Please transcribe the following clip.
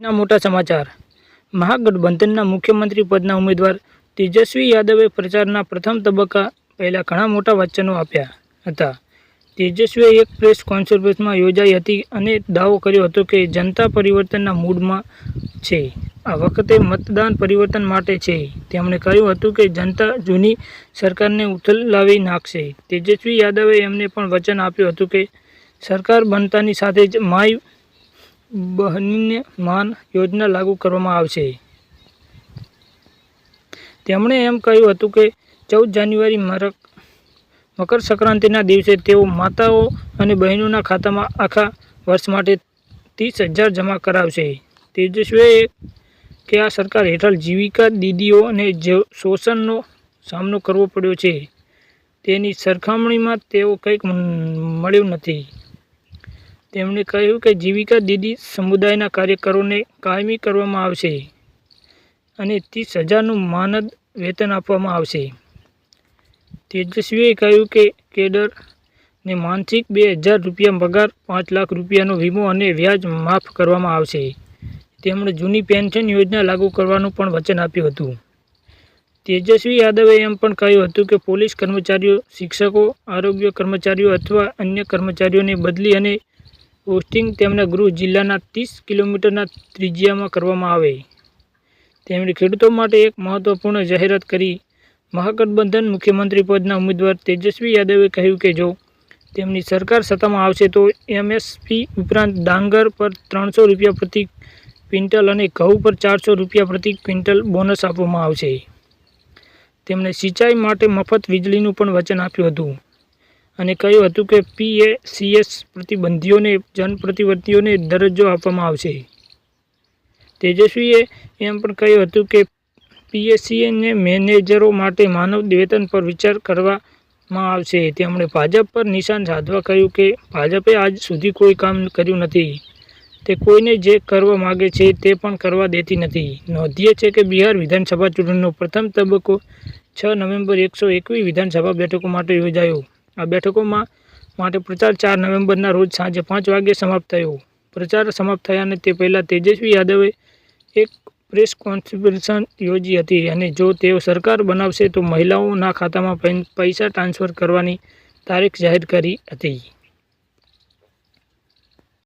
ના મોટા સમાચાર. મહાગઠબંધનના મુખ્યમંત્રી પદના ઉમેદવાર તેજસ્વી યાદવે પ્રચારના પ્રથમ તબક્કા પહેલાં ઘણા મોટા વચનો આપ્યા હતા. તેજસ્વીએ એક પ્રેસ કોન્ફરન્સમાં યોજાઈ હતી અને દાવો કર્યો હતો કે જનતા પરિવર્તનના મૂડમાં છે. આ વખતે મતદાન પરિવર્તન માટે છે. તેમણે કહ્યું હતું કે જનતા જૂની સરકારને ઉથલાવી નાખશે. તેજસ્વી યાદવે એમને પણ વચન આપ્યું હતું કે સરકાર બનતાની સાથે જ માય બહેનને માન યોજના લાગુ કરવામાં આવશે. તેમણે એમ કહ્યું હતું કે, ચૌદ જાન્યુઆરી મરક, મકર સંક્રાંતિના દિવસે તેઓ માતાઓ અને બહેનોના ખાતામાં આખા વર્ષ માટે ત્રીસ હજાર જમા કરાવશે. તેજસ્વીએ કે આ સરકાર હેઠળ જીવિકા દીદીઓને જે શોષણનો સામનો કરવો પડ્યો છે, તેની સરખામણીમાં તેઓ કંઈક મળ્યું નથી. તેમણે કહ્યું કે જીવિકા દીદી સમુદાયના કાર્યકરોને કાયમી કરવામાં આવશે અને ત્રીસ હજારનું માનદ વેતન આપવામાં આવશે. તેજસ્વીએ કહ્યું કે કેડરને માનસિક બે હજાર રૂપિયા પગાર, પાંચ લાખ રૂપિયાનો વીમો અને વ્યાજ માફ કરવામાં આવશે. તેમણે જૂની પેન્શન યોજના લાગુ કરવાનું પણ વચન આપ્યું હતું. તેજસ્વી યાદવે એમ પણ કહ્યું હતું કે પોલીસ કર્મચારીઓ, શિક્ષકો, આરોગ્ય કર્મચારીઓ અથવા અન્ય કર્મચારીઓને બદલી અને પોસ્ટિંગ તેમના ગૃહ જિલ્લાના ત્રીસ કિલોમીટરના ત્રિજ્યામાં કરવામાં આવે. તેમણે ખેડૂતો માટે એક મહત્વપૂર્ણ જાહેરાત કરી. મહાગઠબંધન મુખ્યમંત્રી પદના ઉમેદવાર તેજસ્વી યાદવે કહ્યું કે જો તેમની સરકાર સત્તામાં આવશે તો એમએસપી ઉપરાંત ડાંગર પર ત્રણસો રૂપિયા પ્રતિ ક્વિન્ટલ અને ઘઉં પર ચારસો રૂપિયા પ્રતિ ક્વિન્ટલ બોનસ આપવામાં આવશે. તેમણે સિંચાઈ માટે મફત વીજળીનું પણ વચન આપ્યું હતું. અને કહ્યું હતું કે પીએસીએસ પ્રતિબંધીઓને, જનપ્રતિનિધિઓને દરજ્જો આપવામાં આવશે. તેજસ્વીએ એમ પણ કહ્યું હતું કે પીએસસીએને મેનેજરો માટે માનવ વેતન પર વિચાર કરવામાં આવશે. તેમણે ભાજપ પર નિશાન સાધવા કહ્યું કે ભાજપે આજ સુધી કોઈ કામ કર્યું નથી. તે કોઈને જે કરવા માગે છે તે પણ કરવા દેતી નથી. નોંધીએ છે કે બિહાર વિધાનસભા ચૂંટણીનો પ્રથમ તબક્કો છ નવેમ્બર એકસો એકવીસ વિધાનસભા બેઠકો માટે યોજાયો. આ બેઠકોમાં માટે પ્રચાર ચાર નવેમ્બરના રોજ સાંજે પાંચ વાગ્યે સમાપ્ત થયો. પ્રચાર સમાપ્ત થયાને તે પહેલાં તેજસ્વી યાદવે એક પ્રેસ કોન્ફરન્સ યોજી હતી અને જો તેઓ સરકાર બનાવશે તો મહિલાઓના ખાતામાં પૈસા ટ્રાન્સફર કરવાની તારીખ જાહેર કરી હતી.